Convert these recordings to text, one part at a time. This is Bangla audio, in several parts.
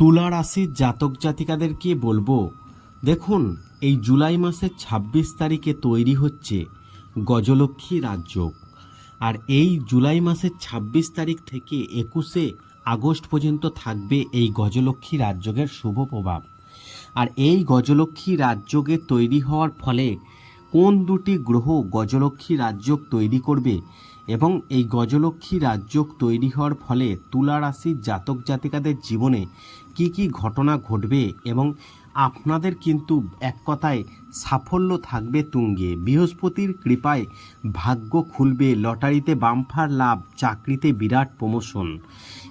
তুলা রাশির জাতক জাতিকাদের জাতিকাদেরকে বলব, দেখুন, এই জুলাই মাসের ২৬ তারিখে তৈরি হচ্ছে গজলক্ষ্মী রাজযোগ আর এই জুলাই মাসের ২৬ তারিখ থেকে একুশে আগস্ট পর্যন্ত থাকবে এই গজলক্ষ্মী রাজযোগের শুভ প্রভাব। আর এই গজলক্ষ্মী রাজযোগে তৈরি হওয়ার ফলে কোন দুটি গ্রহ গজলক্ষ্মী রাজযোগ তৈরি করবে এবং এই গজলক্ষ্মী রাজযোগ তৈরি হওয়ার ফলে তুলা রাশির জাতক জাতিকাদের জীবনে কি কি ঘটনা ঘটবে এবং আপনাদের কিন্তু এক কথায় সাফল্য থাকবে তুঙ্গে। বৃহস্পতির কৃপায় ভাগ্য খুলবে লটারিতে বাম্পার লাভ, চাকরিতে বিরাট প্রমোশন।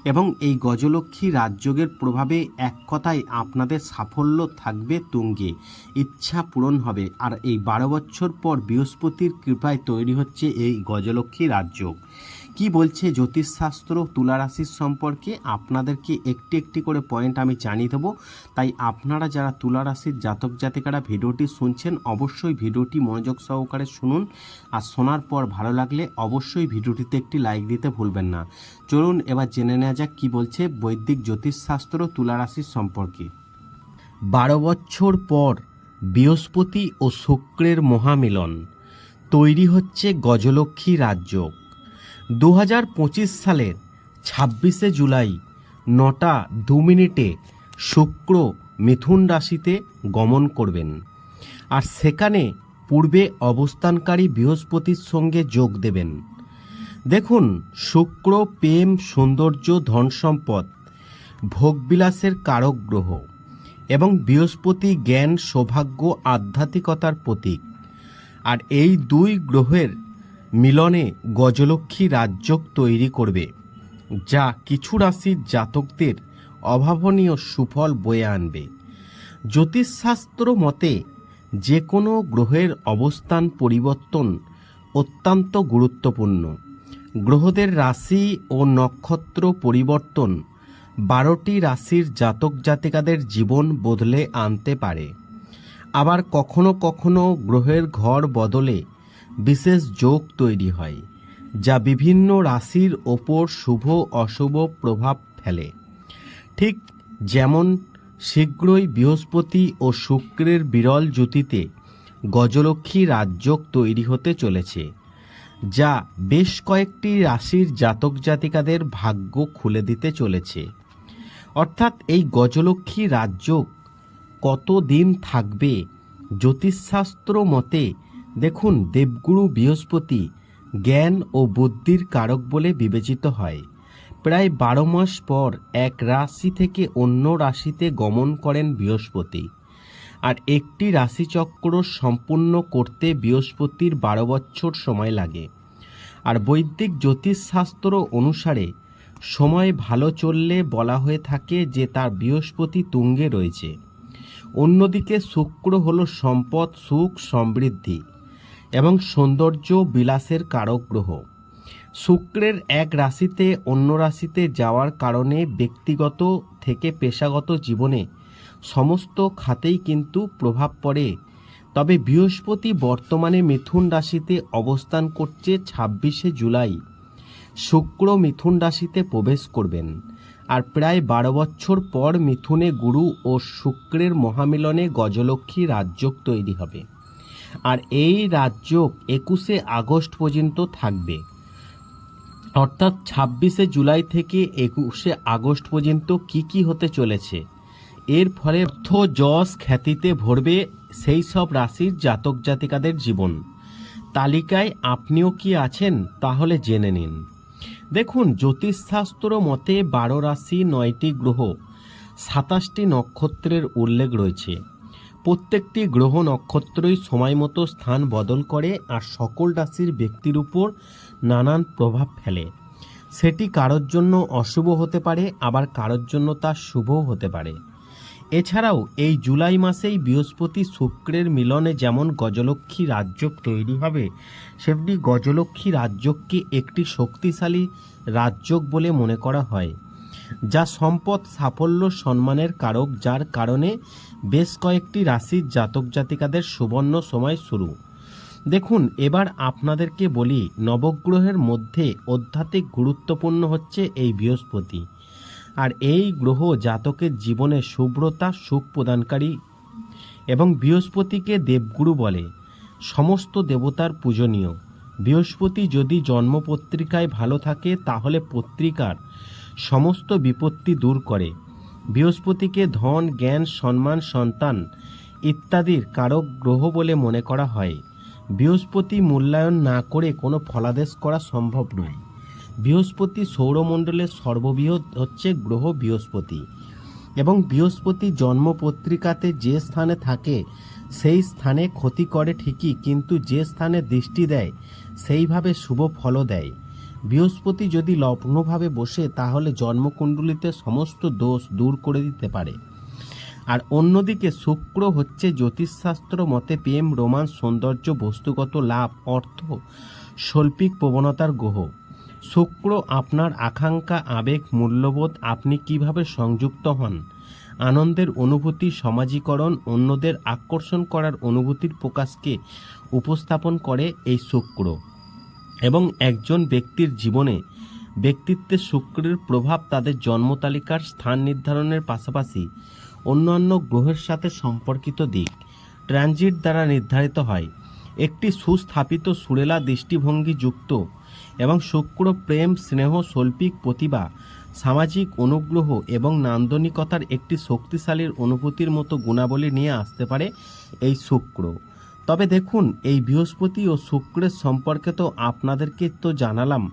এবং এই গজলক্ষ্মী রাজযোগের প্রভাবে এক কথায় আপনাদের সাফল্য থাকবে তুঙ্গে। ইচ্ছা পূরণ হবে। আর এই বারো বছর পর বৃহস্পতির কৃপায় তৈরি হচ্ছে এই গজলক্ষ্মী রাজযোগ। কি বলছে জ্যোতিষশাস্ত্র তুলা রাশির সম্পর্কে? আপনাদেরকে একটি একটি করে পয়েন্ট আমি জানিয়ে দেবো। তাই আপনারা যারা তুলা রাশির জাতক জাতিকারা ভিডিওটি শুনছেন, অবশ্যই ভিডিওটি মনোযোগ সহকারে শুনুন। আর শোনার পর ভালো লাগলে অবশ্যই ভিডিওটিতে একটি লাইক দিতে ভুলবেন না। চলুন এবার জেনে নেওয়া যাক কী বলছে বৈদিক জ্যোতিষশাস্ত্র তুলা রাশির সম্পর্কে। বারো বছর পর বৃহস্পতি ও শুক্রের মহামিলন। তৈরি হচ্ছে গজলক্ষ্মী রাজযোগ। দু হাজার পঁচিশ সালের ছাব্বিশে জুলাই নটা দু মিনিটে শুক্র মিথুন রাশিতে গমন করবেন। আর সেখানে পূর্বে অবস্থানকারী বৃহস্পতির সঙ্গে যোগ দেবেন। দেখুন, শুক্র প্রেম, সৌন্দর্য, ধন সম্পদ, ভোগবিলাসের কারক গ্রহ এবং বৃহস্পতি জ্ঞান, সৌভাগ্য, আধ্যাত্মিকতার প্রতীক। আর এই দুই গ্রহের মিলনে গজলক্ষ্মী রাজযোগ তৈরি করবে, যা কিছু রাশির জাতকদের অভাবনীয় সুফল বয়ে আনবে। জ্যোতিষশাস্ত্র মতে যে কোনো গ্রহের অবস্থান পরিবর্তন অত্যন্ত গুরুত্বপূর্ণ। গ্রহদের রাশি ও নক্ষত্র পরিবর্তন বারোটি রাশির জাতক জাতিকাদের জীবন বদলে আনতে পারে। আবার কখনো কখনো গ্রহের ঘর বদলে বিশেষ যোগ তৈরি হয়, যা বিভিন্ন রাশির ওপর শুভ অশুভ প্রভাব ফেলে। ঠিক যেমন শীঘ্রই বৃহস্পতি ও শুক্রের বিরল জ্যোতিতে গজলক্ষ্মী রাজযোগ তৈরি হতে চলেছে, যা বেশ কয়েকটি রাশির জাতক জাতিকাদের ভাগ্য খুলে দিতে চলেছে। অর্থাৎ এই গজলক্ষ্মী রাজযোগ কতদিন থাকবে জ্যোতিষশাস্ত্র মতে দেখুন দেবগুরু বৃহস্পতি জ্ঞান ও বুদ্ধির কারক বলে বিবেচিত হয়। প্রায় বারো মাস পর এক রাশি থেকে অন্য রাশিতে গমন করেন বৃহস্পতি। আর একটি রাশিচক্র সম্পূর্ণ করতে বৃহস্পতির বারো বছর সময় লাগে। আর বৈদিক জ্যোতিষশাস্ত্র অনুসারে সময় ভালো চললে বলা হয়ে থাকে যে তার বৃহস্পতি তুঙ্গে রয়েছে। অন্যদিকে শুক্র হলো সম্পদ, সুখ, সমৃদ্ধি। এবং সৌন্দর্য বিলাসের কারক গ্রহ। শুক্রের এক রাশিতে অন্য রাশিতে যাওয়ার কারণে ব্যক্তিগত থেকে পেশাগত জীবনে সমস্ত খাতেই কিন্তু প্রভাব পড়ে। তবে বৃহস্পতি বর্তমানে মিথুন রাশিতে অবস্থান করছে ছাব্বিশে জুলাই। শুক্র মিথুন রাশিতে প্রবেশ করবেন আর প্রায় বারো বছর পর মিথুনে গুরু ও শুক্রের মহামিলনে গজলক্ষ্মী রাজযোগ তৈরি হবে। আর এই রাজযোগ একুশে আগস্ট পর্যন্ত থাকবে। অর্থাৎ ছাব্বিশে জুলাই থেকে একুশে আগস্ট পর্যন্ত কি কি হতে চলেছে? এর ফলে অর্থ, যশ, খ্যাতিতে ভরবে সেই সব রাশির জাতক জাতিকাদের জীবন। তালিকায় আপনিও কি আছেন তাহলে জেনে নিন। দেখুন, জ্যোতিষশাস্ত্র মতে বারো রাশি, নয়টি গ্রহ, সাতাশটি নক্ষত্রের উল্লেখ রয়েছে। প্রত্যেকটি গ্রহ নক্ষত্রই সময় মতো স্থান বদল করে আর সকল রাশির ব্যক্তির উপর নানান প্রভাব ফেলে। সেটি কারোর জন্য অশুভ হতে পারে, আবার কারোর জন্য তা শুভও হতে পারে। এছাড়াও এই জুলাই মাসেই বৃহস্পতি শুক্রের মিলনে যেমন গজলক্ষ্মী রাজযোগ তৈরি হবে, সেমনি গজলক্ষ্মী রাজযোগকে একটি শক্তিশালী রাজযোগ বলে মনে করা হয়। যা সম্পদ, সাফল্য, সম্মানের কারক, যার কারণে বেশ কয়েকটি রাশির জাতক জাতিকাদের সুবর্ণ সময় শুরু। দেখুন, এবার আপনাদেরকে বলি, নবগ্রহের মধ্যে অধ্যাত্মিক গুরুত্বপূর্ণ হচ্ছে এই বৃহস্পতি। আর এই গ্রহ জাতকের জীবনে শুভ্রতা সুখ প্রদানকারী এবং বৃহস্পতিকে দেবগুরু বলে। সমস্ত দেবতার পূজনীয়। বৃহস্পতি যদি জন্মপত্রিকায় ভালো থাকে, তাহলে পত্রিকার সমস্ত বিপত্তি দূর করে। বৃহস্পতিকে ধন, জ্ঞান, সম্মান, সন্তান ইত্যাদির কারক গ্রহ বলে মনে করা হয়। বৃহস্পতি মূল্যায়ন না করে কোনো ফলাদেশ করা সম্ভব নয়। বৃহস্পতি সৌরমণ্ডলের সর্ববৃহৎ হচ্ছে গ্রহ বৃহস্পতি এবং বৃহস্পতি জন্মপত্রিকাতে যে স্থানে থাকে সেই স্থানে ক্ষতি করে ঠিকই, কিন্তু যে স্থানে দৃষ্টি দেয় সেইভাবে শুভ ফলও দেয়। বৃহস্পতি যদি লগ্নভাবে বসে, তাহলে জন্মকুণ্ডলিতে সমস্ত দোষ দূর করে দিতে পারে। আর অন্যদিকে শুক্র হচ্ছে জ্যোতিষশাস্ত্র মতে প্রেম, রোমান্স, সৌন্দর্য, বস্তুগত লাভ, অর্থ, শৈল্পিক প্রবণতার গ্রহ। শুক্র আপনার আকাঙ্ক্ষা, আবেগ, মূল্যবোধ, আপনি কীভাবে সংযুক্ত হন? আনন্দের অনুভূতি, সমাজীকরণ, অন্যদের আকর্ষণ করার অনুভূতির প্রকাশকে উপস্থাপন করে এই শুক্র। এবং একজন ব্যক্তির জীবনে ব্যক্তিত্বে শুক্রের প্রভাব তাদের জন্মতালিকার স্থান নির্ধারণের পাশাপাশি অন্যান্য গ্রহের সাথে সম্পর্কিত দিক ট্রানজিট দ্বারা নির্ধারিত হয়। একটি সুস্থাপিত সুরেলা দৃষ্টিভঙ্গি যুক্ত এবং শুক্র প্রেম, স্নেহ, শৈল্পিক প্রতিভা, সামাজিক অনুগ্রহ এবং নান্দনিকতার একটি শক্তিশালীর অনুভূতির মতো গুণাবলী নিয়ে আসতে পারে এই শুক্র। তবে দেখুন, এই বৃহস্পতি ও শুক্রের সম্পর্কে তো আপনাদেরকে তো জানালাম।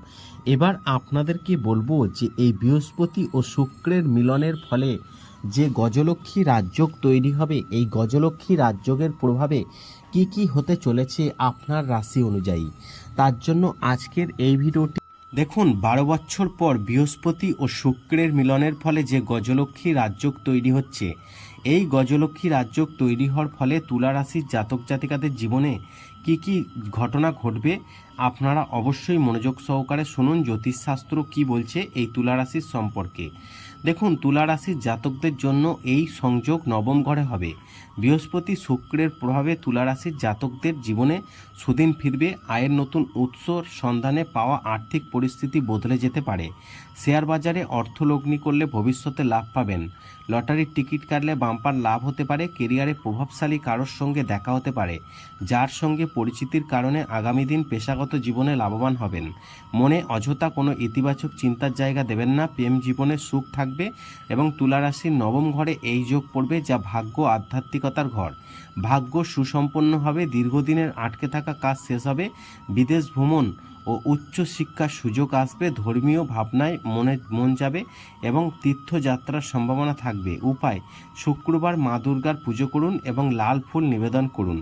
এবার আপনাদেরকে বলব যে এই বৃহস্পতি ও শুক্রের মিলনের ফলে যে গজলক্ষ্মী রাজযোগ তৈরি হবে, এই গজলক্ষ্মী রাজযোগের প্রভাবে কি কি হতে চলেছে আপনার রাশি অনুযায়ী। তার জন্য আজকের এই ভিডিওটি দেখুন, বারো বছর পর বৃহস্পতি ও শুক্রের মিলনের ফলে যে গজলক্ষ্মী রাজযোগ তৈরি হচ্ছে, এই গজলক্ষ্মী রাজযোগ তৈরি হওয়ার ফলে তুলা রাশির জাতক জাতিকাদের জীবনে কি কি ঘটনা ঘটবে, আপনারা অবশ্যই মনোযোগ সহকারে শুনুন, জ্যোতিষশাস্ত্র কি বলছে এই তুলা রাশির সম্পর্কে। দেখুন তুলা রাশির জাতকদের জন্য এই সংযোগ নবম ঘরে হবে। বৃহস্পতি শুক্রের প্রভাবে তুলা রাশির জাতকদের জীবনে সুদিন ফিরবে। আয়ের নতুন উৎসর সন্ধানে পাওয়া আর্থিক পরিস্থিতি বদলে যেতে পারে। শেয়ার বাজারে অর্থলগ্নি করলে ভবিষ্যতে লাভ পাবেন। লটারির টিকিট কাটলে বাম্পার লাভ হতে পারে। কেরিয়ারে প্রভাবশালী কারোর সঙ্গে দেখা হতে পারে। যার সঙ্গে পরিচিতির কারণে আগামী দিন পেশাগত জীবনে লাভবান হবেন। মনে অযথা কোনো ইতিবাচক চিন্তার জায়গা দেবেন না। প্রেম জীবনে সুখ থাকবে এবং তুলা রাশির নবম ঘরে এই যোগ পড়বে যা ভাগ্য আধ্যাত্মিকতার ঘর। ভাগ্য সুসম্পন্ন হবে দীর্ঘদিনের আটকে থাকা কাজ শেষ হবে। বিদেশ ভ্রমণ ও উচ্চ শিক্ষার সুযোগ আসবে। ধর্মীয় ভাবনায় মনে মন যাবে এবং তীর্থযাত্রার সম্ভাবনা থাকবে। উপায়, শুক্রবার মা দুর্গার পুজো করুন এবং লাল ফুল নিবেদন করুন।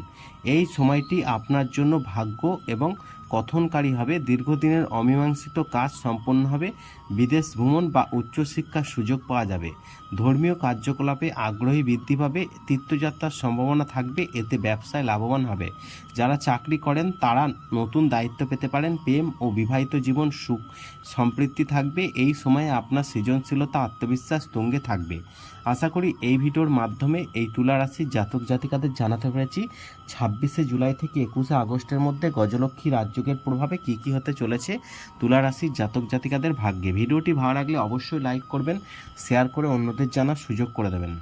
এই সময়টি আপনার জন্য ভাগ্য এবং কথনকারী হবে, দীর্ঘদিনের অমীমাংসিত কাজ সম্পন্ন হবে, বিদেশ ভ্রমণ বা উচ্চশিক্ষার সুযোগ পাওয়া যাবে। ধর্মীয় কার্যকলাপে আগ্রহী বৃদ্ধি পাবে, তীর্থযাত্রার সম্ভাবনা থাকবে, এতে ব্যবসায় লাভবান হবে। যারা চাকরি করেন, তারা নতুন দায়িত্ব পেতে পারেন, প্রেম ও বিবাহিত জীবন সুখ সম্পৃক্তি থাকবে, এই সময়ে আপনার সৃজনশীলতা, আত্মবিশ্বাস তুঙ্গে থাকবে। আশা করি এই ভিডিওর মাধ্যমে এই তুলা রাশির জাতক জাতিকাদের জানাতে পেরেছি, ছাব্বিশে জুলাই থেকে একুশে আগস্টের মধ্যে গজলক্ষ্মী রাজযোগের প্রভাবে কি কি হতে চলেছে তুলা রাশির জাতক জাতিকাদের ভাগ্যে। ভিডিওটি ভালো লাগলে অবশ্যই লাইক করবেন শেয়ার করে অন্যদের জানার সুযোগ করে দেবেন।